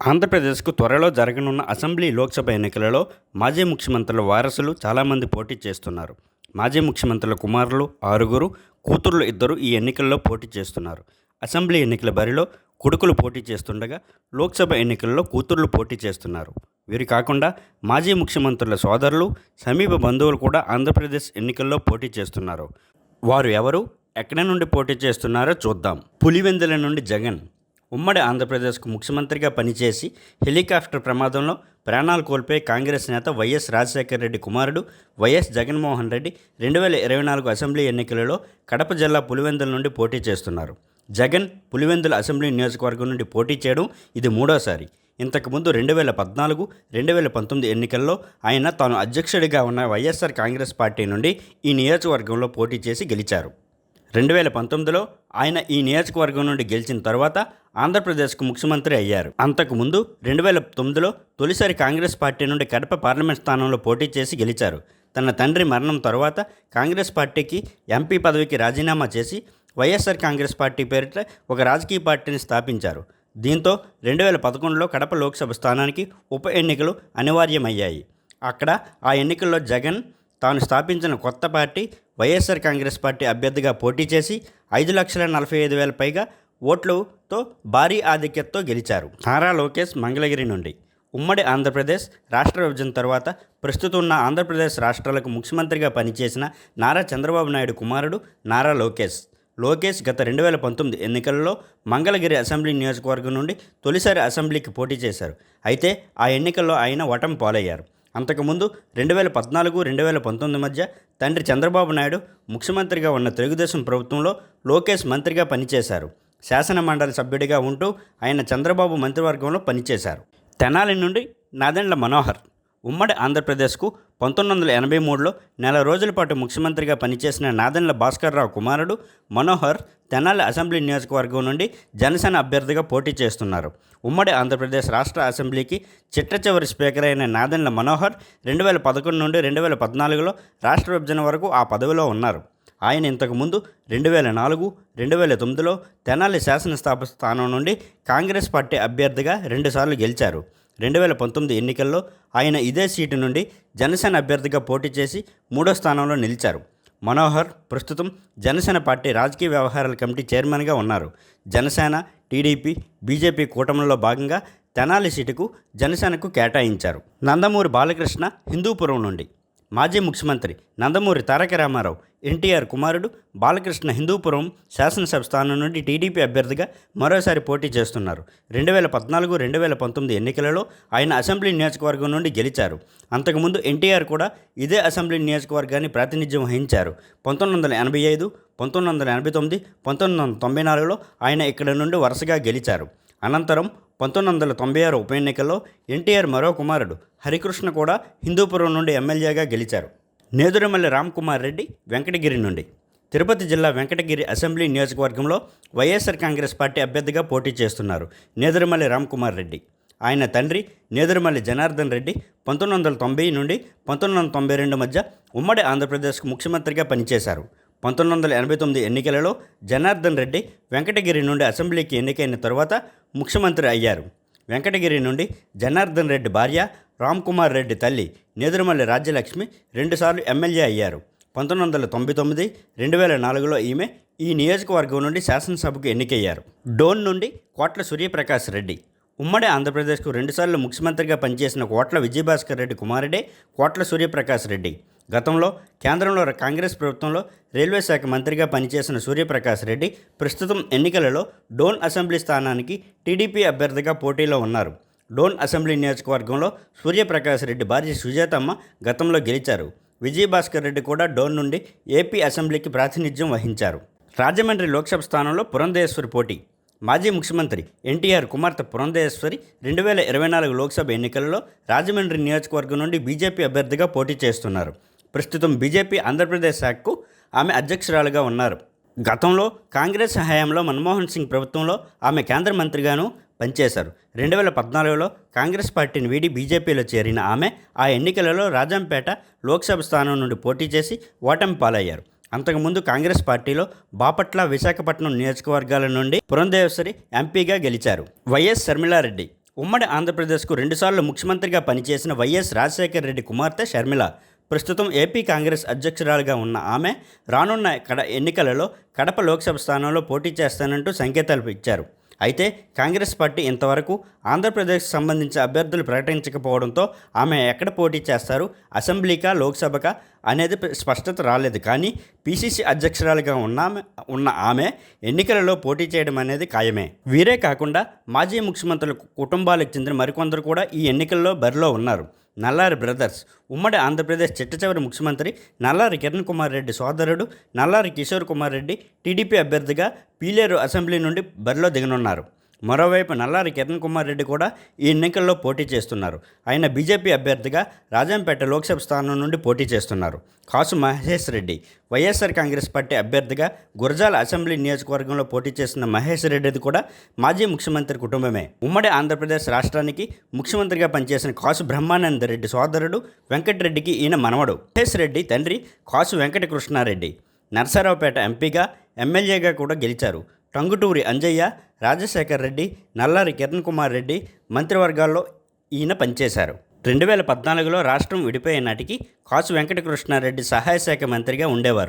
ఆంధ్రప్రదేశ్కు త్వరలో జరగనున్న అసెంబ్లీ లోక్సభ ఎన్నికలలో మాజీ ముఖ్యమంత్రుల వారసులు చాలామంది పోటీ చేస్తున్నారు. మాజీ ముఖ్యమంత్రుల కుమారులు ఆరుగురు కూతుర్లు ఇద్దరు ఈ ఎన్నికల్లో పోటీ చేస్తున్నారు. అసెంబ్లీ ఎన్నికల బరిలో కొడుకులు పోటీ చేస్తుండగా లోక్సభ ఎన్నికల్లో కూతుర్లు పోటీ చేస్తున్నారు. వీరు కాకుండా మాజీ ముఖ్యమంత్రుల సోదరులు సమీప బంధువులు కూడా ఆంధ్రప్రదేశ్ ఎన్నికల్లో పోటీ చేస్తున్నారు. వారు ఎవరు ఎక్కడి నుండి పోటీ చేస్తున్నారో చూద్దాం. పులివెందుల నుండి జగన్. ఉమ్మడి ఆంధ్రప్రదేశ్కు ముఖ్యమంత్రిగా పనిచేసి హెలికాప్టర్ ప్రమాదంలో ప్రాణాలు కోల్పోయి కాంగ్రెస్ నేత వైఎస్ రాజశేఖర రెడ్డి కుమారుడు వైఎస్ జగన్మోహన్ రెడ్డి రెండు వేల ఇరవై నాలుగు అసెంబ్లీ ఎన్నికలలో కడప జిల్లా పులివెందుల నుండి పోటీ చేస్తున్నారు. జగన్ పులివెందుల అసెంబ్లీ నియోజకవర్గం నుండి పోటీ చేయడం ఇది మూడోసారి. ఇంతకుముందు రెండు వేల పద్నాలుగు రెండు వేల పంతొమ్మిది ఎన్నికల్లో ఆయన తాను అధ్యక్షుడిగా ఉన్న వైఎస్ఆర్ కాంగ్రెస్ పార్టీ నుండి ఈ నియోజకవర్గంలో పోటీ చేసి గెలిచారు. రెండు వేల పంతొమ్మిదిలో ఆయన ఈ నియోజకవర్గం నుండి గెలిచిన తర్వాత ఆంధ్రప్రదేశ్కు ముఖ్యమంత్రి అయ్యారు. అంతకుముందు రెండు వేల తొమ్మిదిలో తొలిసారి కాంగ్రెస్ పార్టీ నుండి కడప పార్లమెంట్ స్థానంలో పోటీ చేసి గెలిచారు. తన తండ్రి మరణం తర్వాత కాంగ్రెస్ పార్టీకి ఎంపీ పదవికి రాజీనామా చేసి వైఎస్ఆర్ కాంగ్రెస్ పార్టీ పేరిట ఒక రాజకీయ పార్టీని స్థాపించారు. దీంతో రెండు వేల పదకొండులో కడప లోక్సభ స్థానానికి ఉప ఎన్నికలు అనివార్యమయ్యాయి. అక్కడ ఆ ఎన్నికల్లో జగన్ తాను స్థాపించిన కొత్త పార్టీ వైఎస్ఆర్ కాంగ్రెస్ పార్టీ అభ్యర్థిగా పోటీ చేసి ఐదు లక్షల నలభై ఐదు వేల పైగా ఓట్లతో భారీ ఆధిక్యతతో గెలిచారు. నారా లోకేష్ మంగళగిరి నుండి. ఉమ్మడి ఆంధ్రప్రదేశ్ రాష్ట్ర విభజన తర్వాత ప్రస్తుతం ఉన్న ఆంధ్రప్రదేశ్ రాష్ట్రాలకు ముఖ్యమంత్రిగా పనిచేసిన నారా చంద్రబాబు నాయుడు కుమారుడు నారా లోకేష్. లోకేష్ గత రెండు వేల పంతొమ్మిది ఎన్నికల్లో మంగళగిరి అసెంబ్లీ నియోజకవర్గం నుండి తొలిసారి అసెంబ్లీకి పోటీ చేశారు. అయితే ఆ ఎన్నికల్లో ఆయన వటం పాలయ్యారు. అంతకుముందు రెండు వేల పద్నాలుగు రెండు వేల పంతొమ్మిది మధ్య తండ్రి చంద్రబాబు నాయుడు ముఖ్యమంత్రిగా ఉన్న తెలుగుదేశం ప్రభుత్వంలో లోకేష్ మంత్రిగా పనిచేశారు. శాసన మండలి సభ్యుడిగా ఉంటూ ఆయన చంద్రబాబు మంత్రివర్గంలో పనిచేశారు. తెనాలి నుండి నాదెండ్ల మనోహర్. ఉమ్మడి ఆంధ్రప్రదేశ్కు పంతొమ్మిది వందల ఎనభై మూడులో నెల రోజుల పాటు ముఖ్యమంత్రిగా పనిచేసిన నాదెండ్ల భాస్కర్రావు కుమారుడు మనోహర్ తెనాలి అసెంబ్లీ నియోజకవర్గం నుండి జనసేన అభ్యర్థిగా పోటీ చేస్తున్నారు. ఉమ్మడి ఆంధ్రప్రదేశ్ రాష్ట్ర అసెంబ్లీకి చిట్ట చివరి స్పీకర్ అయిన నాదెండ్ల మనోహర్ రెండు వేల పదకొండు నుండి రెండు వేల పద్నాలుగులో రాష్ట్ర విభజన వరకు ఆ పదవిలో ఉన్నారు. ఆయన ఇంతకుముందు రెండు వేల నాలుగు రెండు వేల తొమ్మిదిలో తెనాలి శాసనసభ స్థానం నుండి కాంగ్రెస్ పార్టీ అభ్యర్థిగా రెండుసార్లు గెలిచారు. రెండు వేల పంతొమ్మిది ఎన్నికల్లో ఆయన ఇదే సీటు నుండి జనసేన అభ్యర్థిగా పోటీ చేసి మూడో స్థానంలో నిలిచారు. మనోహర్ ప్రస్తుతం జనసేన పార్టీ రాజకీయ వ్యవహారాల కమిటీ చైర్మన్గా ఉన్నారు. జనసేన టీడీపీ బీజేపీ కూటమిలో భాగంగా తెనాలి సీటుకు జనసేనకు కేటాయించారు. నందమూరి బాలకృష్ణ హిందూపురం నుండి మాజీ ముఖ్యమంత్రి నందమూరి తారక రామారావు ఎన్టీఆర్ కుమారుడు బాలకృష్ణ హిందూపురం శాసనసభ స్థానం నుండి టీడీపీ అభ్యర్థిగా మరోసారి పోటీ చేస్తున్నారు. రెండు వేల పద్నాలుగు రెండు వేల పంతొమ్మిది ఎన్నికలలో ఆయన అసెంబ్లీ నియోజకవర్గం నుండి గెలిచారు. అంతకుముందు ఎన్టీఆర్ కూడా ఇదే అసెంబ్లీ నియోజకవర్గాన్ని ప్రాతినిధ్యం వహించారు. పంతొమ్మిది వందల ఎనభై ఐదు పంతొమ్మిది వందల ఎనభై తొమ్మిది పంతొమ్మిది వందల తొంభై నాలుగులో ఆయన ఇక్కడ నుండి వరుసగా గెలిచారు. అనంతరం పంతొమ్మిది వందల తొంభై ఆరు ఉప ఎన్నికల్లో ఎన్టీఆర్ మరో కుమారుడు హరికృష్ణ కూడా హిందూపురం నుండి ఎమ్మెల్యేగా గెలిచారు. నేదురమల్లి రామ్కుమార్ రెడ్డి వెంకటగిరి నుండి. తిరుపతి జిల్లా వెంకటగిరి అసెంబ్లీ నియోజకవర్గంలో వైఎస్ఆర్ కాంగ్రెస్ పార్టీ అభ్యర్థిగా పోటీ చేస్తున్నారు నేదురమల్లి రామ్కుమార్ రెడ్డి. ఆయన తండ్రి నేదురమల్లి జనార్దన్ రెడ్డి పంతొమ్మిది వందల తొంభై నుండి పంతొమ్మిది వందల తొంభై రెండు మధ్య ఉమ్మడి ఆంధ్రప్రదేశ్కు ముఖ్యమంత్రిగా పనిచేశారు. పంతొమ్మిది వందల ఎనభై తొమ్మిది ఎన్నికలలో జనార్దన్ రెడ్డి వెంకటగిరి నుండి అసెంబ్లీకి ఎన్నికైన తరువాత ముఖ్యమంత్రి అయ్యారు. వెంకటగిరి నుండి జనార్దన్ రెడ్డి భార్య రామ్ కుమార్ రెడ్డి తల్లి నేదురుమల్లి రాజ్యలక్ష్మి రెండుసార్లు ఎమ్మెల్యే అయ్యారు. పంతొమ్మిది వందల తొంభై తొమ్మిది రెండు వేల నాలుగులో ఈమె ఈ నియోజకవర్గం నుండి శాసనసభకు ఎన్నికయ్యారు. డోన్ నుండి కోట్ల సూర్యప్రకాష్ రెడ్డి. ఉమ్మడి ఆంధ్రప్రదేశ్కు రెండుసార్లు ముఖ్యమంత్రిగా పనిచేసిన కోట్ల విజయభాస్కర్ రెడ్డి కుమారుడే కోట్ల సూర్యప్రకాష్ రెడ్డి. గతంలో కేంద్రంలో కాంగ్రెస్ ప్రభుత్వంలో రైల్వే శాఖ మంత్రిగా పనిచేసిన సూర్యప్రకాష్ రెడ్డి ప్రస్తుతం ఎన్నికలలో డోన్ అసెంబ్లీ స్థానానికి టీడీపీ అభ్యర్థిగా పోటీలో ఉన్నారు. డోన్ అసెంబ్లీ నియోజకవర్గంలో సూర్యప్రకాష్ రెడ్డి భార్య సుజాతమ్మ గతంలో గెలిచారు. విజయభాస్కర్ రెడ్డి కూడా డోన్ నుండి ఏపీ అసెంబ్లీకి ప్రాతినిధ్యం వహించారు. రాజమండ్రి లోక్సభ స్థానంలో పురంధేశ్వరి పోటీ. మాజీ ముఖ్యమంత్రి ఎన్టీఆర్ కుమార్తె పురంధేశ్వరి రెండు వేల ఇరవై నాలుగు లోక్సభ ఎన్నికలలో రాజమండ్రి నియోజకవర్గం నుండి బీజేపీ అభ్యర్థిగా పోటీ చేస్తున్నారు. ప్రస్తుతం బీజేపీ ఆంధ్రప్రదేశ్ శాఖకు ఆమె అధ్యక్షురాలుగా ఉన్నారు. గతంలో కాంగ్రెస్ హయాంలో మన్మోహన్ సింగ్ ప్రభుత్వంలో ఆమె కేంద్ర మంత్రిగాను పనిచేశారు. రెండు వేల పద్నాలుగులో కాంగ్రెస్ పార్టీని వీడి బీజేపీలో చేరిన ఆమె ఆ ఎన్నికలలో రాజంపేట లోక్సభ స్థానం నుండి పోటీ చేసి ఓటమి పాలయ్యారు. అంతకుముందు కాంగ్రెస్ పార్టీలో బాపట్ల విశాఖపట్నం నియోజకవర్గాల నుండి పురంధేశ్వరి ఎంపీగా గెలిచారు. వైఎస్ శర్మిలారెడ్డి. ఉమ్మడి ఆంధ్రప్రదేశ్కు రెండుసార్లు ముఖ్యమంత్రిగా పనిచేసిన వైఎస్ రాజశేఖర రెడ్డి కుమార్తె షర్మిల ప్రస్తుతం ఏపీ కాంగ్రెస్ అధ్యక్షురాలుగా ఉన్న ఆమె రానున్న కడ ఎన్నికలలో కడప లోక్సభ స్థానంలో పోటీ చేస్తానంటూ సంకేతాలు ఇచ్చారు. అయితే కాంగ్రెస్ పార్టీ ఇంతవరకు ఆంధ్రప్రదేశ్కు సంబంధించి అభ్యర్థులు ప్రకటించకపోవడంతో ఆమె ఎక్కడ పోటీ చేస్తారు అసెంబ్లీకా లోక్సభకా అనేది స్పష్టత రాలేదు. కానీ పీసీసీ అధ్యక్షురాలుగా ఉన్న ఆమె- ఉన్న ఆమె ఎన్నికలలో పోటీ చేయడం అనేది ఖాయమే. వీరే కాకుండా మాజీ ముఖ్యమంత్రుల కుటుంబాలకు చెందిన మరికొందరు కూడా ఈ ఎన్నికల్లో బరిలో ఉన్నారు. నల్లారి బ్రదర్స్. ఉమ్మడి ఆంధ్రప్రదేశ్ చిట్ట చివరి ముఖ్యమంత్రి నల్లారి కిరణ్ కుమార్ రెడ్డి సోదరుడు నల్లారి కిషోర్ కుమార్ రెడ్డి టీడీపీ అభ్యర్థిగా పీలేరు అసెంబ్లీ నుండి బరిలో దిగనున్నారు. మరోవైపు నల్లారి కిరణ్ కుమార్ రెడ్డి కూడా ఈ ఎన్నికల్లో పోటీ చేస్తున్నారు. ఆయన బీజేపీ అభ్యర్థిగా రాజంపేట లోక్సభ స్థానం నుండి పోటీ చేస్తున్నారు. కాసు మహేష్ రెడ్డి వైఎస్ఆర్ కాంగ్రెస్ పార్టీ అభ్యర్థిగా గురజాల అసెంబ్లీ నియోజకవర్గంలో పోటీ చేస్తున్న మహేష్ రెడ్డిది కూడా మాజీ ముఖ్యమంత్రి కుటుంబమే. ఉమ్మడి ఆంధ్రప్రదేశ్ రాష్ట్రానికి ముఖ్యమంత్రిగా పనిచేసిన కాసు బ్రహ్మానంద రెడ్డి సోదరుడు వెంకటరెడ్డికి ఈయన మనవడు. మహేష్ రెడ్డి తండ్రి కాసు వెంకట కృష్ణారెడ్డి నరసరావుపేట ఎంపీగా ఎమ్మెల్యేగా కూడా గెలిచారు. టంగుటూరి అంజయ్య రాజశేఖర్ రెడ్డి నల్లారి కిరణ్ కుమార్ రెడ్డి మంత్రివర్గాల్లో ఈయన పనిచేశారు. రెండు వేల పద్నాలుగులో రాష్ట్రం విడిపోయే నాటికి కాసు వెంకటకృష్ణారెడ్డి సహాయ శాఖ మంత్రిగా ఉండేవారు.